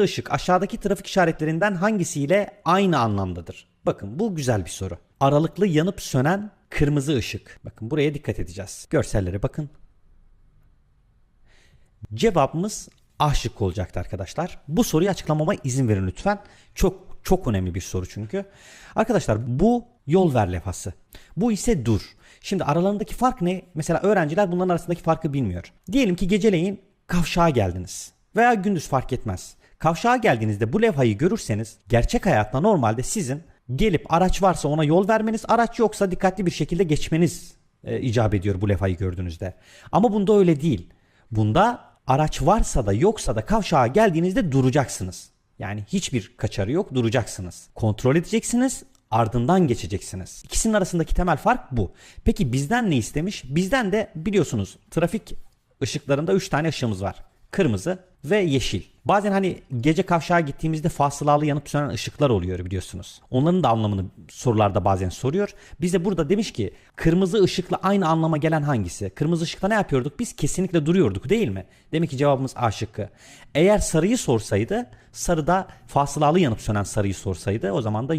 ışık aşağıdaki trafik işaretlerinden hangisiyle aynı anlamdadır? Bakın bu güzel bir soru. Aralıklı yanıp sönen kırmızı ışık. Bakın buraya dikkat edeceğiz. Görsellere bakın. Cevabımız A şıkkı olacaktı arkadaşlar. Bu soruyu açıklamama izin verin lütfen. Çok çok önemli bir soru çünkü. Arkadaşlar bu yol ver levhası. Bu ise dur. Şimdi aralarındaki fark ne? Mesela öğrenciler bunların arasındaki farkı bilmiyor. Diyelim ki geceleyin kavşağa geldiniz. Veya gündüz fark etmez. Kavşağa geldiğinizde bu levhayı görürseniz gerçek hayatta normalde sizin gelip araç varsa ona yol vermeniz, araç yoksa dikkatli bir şekilde geçmeniz e, icap ediyor bu levhayı gördüğünüzde. Ama bunda öyle değil. Bunda araç varsa da yoksa da kavşağa geldiğinizde duracaksınız. Yani hiçbir kaçarı yok duracaksınız. Kontrol edeceksiniz ardından geçeceksiniz. İkisinin arasındaki temel fark bu. Peki bizden ne istemiş? Bizden de biliyorsunuz trafik ışıklarında 3 tane ışığımız var. Kırmızı ve yeşil. Bazen hani gece kavşağa gittiğimizde fasılalı yanıp sönen ışıklar oluyor biliyorsunuz. Onların da anlamını sorularda bazen soruyor. Bize burada demiş ki kırmızı ışıkla aynı anlama gelen hangisi? Kırmızı ışıkta ne yapıyorduk? Biz kesinlikle duruyorduk değil mi? Demek ki cevabımız A şıkkı. Eğer sarıyı sorsaydı sarıda fasılalı yanıp sönen sarıyı sorsaydı o zaman da